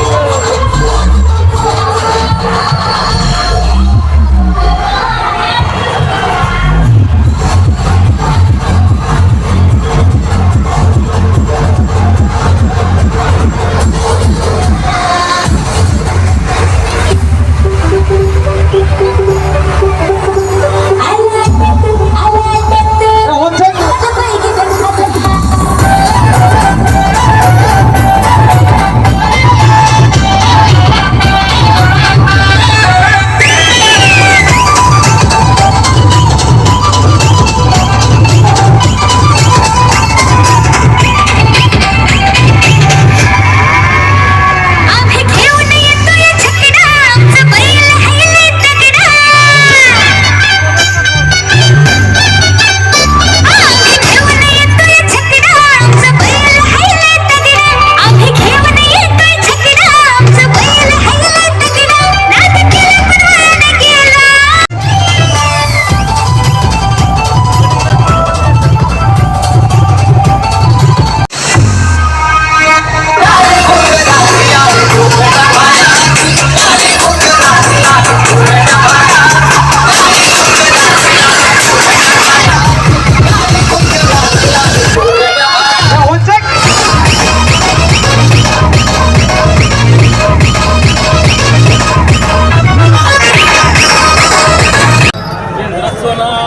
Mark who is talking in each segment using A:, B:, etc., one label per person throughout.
A: Oh!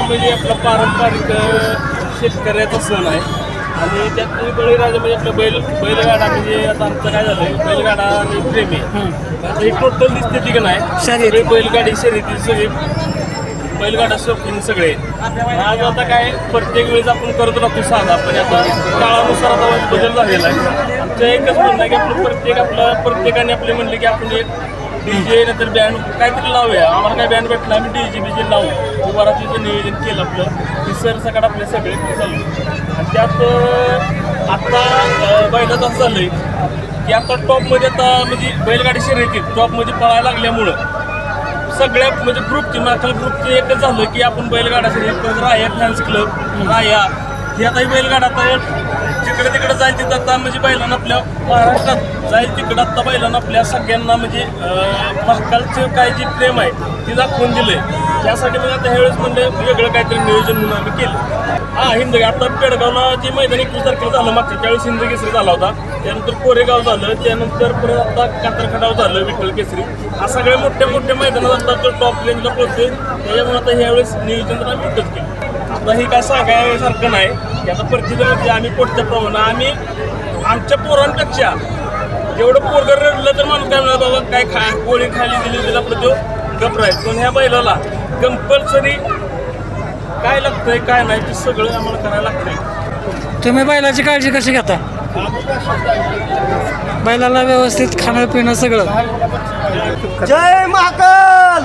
A: म्हणजे आपला पारंपरिक शेतकऱ्याचा सण आहे. आणि त्यात बळीराजा म्हणजे आपलं बैल बैलगाडा म्हणजे आता आमचं काय झालं बैलगाडा आणि प्रेमी आता ही टोटल दिसते ती का नाही सगळे बैलगाडी शर्यती सगळे बैलगाडा शौकीन सगळे. आज आता काय प्रत्येक वेळेस आपण करत राहतो साधा पण आता काळानुसार आता बदल झालेला आहे. आमचं एकच म्हणणं आहे की आपलं प्रत्येक आपलं प्रत्येकाने आपले म्हणले की आपण एक डीजे नंतर बँड काहीतरी लावूया. आम्हाला काय बँड भेटला आम्ही डीजे बीजे लावू. उभाराचं नियोजन केलं आपलं की सर सकाळ आपले सगळे चालू. आणि त्यात आत्ता आता असं झालं आहे की आता टॉपमध्ये आता म्हणजे बैलगाडी शर्यतीत टॉपमध्ये पळायला लागल्यामुळं सगळ्या म्हणजे ग्रुपची माखल ग्रुपचं एकच झालं की आपण बैलगाडा शर्यत राया फॅन्स क्लब राया ही आता ही बैलगाडा आता जिकडे तिकडे जाईल तिथं आता म्हणजे बैलांना आपल्या महाराष्ट्रात जाईल तिकडं आता बैलांना आपल्या सगळ्यांना म्हणजे महाकालचं काय जी प्रेम आहे ती दाखवून दिलंय. त्यासाठी मी आता ह्यावेळेस म्हणजे वेगळं काहीतरी नियोजन म्हणून आम्ही केलं. हा हिंदगी आता पेडगावला जे मैदान एकवीस तारखेला झालं मागच्या त्यावेळेस हिंद केसरी झाला होता. त्यानंतर कोरेगाव झालं त्यानंतर परत आता कातरखडाव झालं विठ्ठल केसरी. हा सगळ्या मोठ्या मोठ्या मैदानात आता टॉप रेंजला पोहोचतोय. त्याच्यामुळे आता ह्यावेळेस नियोजन आम्ही इथंच केलं. आता हे काय सांगायसारखं नाही. की आता प्रतिदिन आम्ही पोटच्या प्रमाणे आम्ही आमच्या पोरांपेक्षा जेवढं पोरगर रडलं तर माणूस काय म्हणा बाबा काय खा पोळी खाली दिली तिला आपलं तो गपरायचं पण ह्या बैलाला कंपल्सरी काय लागतंय काय नाही ते सगळं आम्हाला करायला लागतंय.
B: तुम्ही बैलाची काळजी कशी घेता? बैलाला व्यवस्थित खाणं पिणं सगळं
C: जय महाकाल!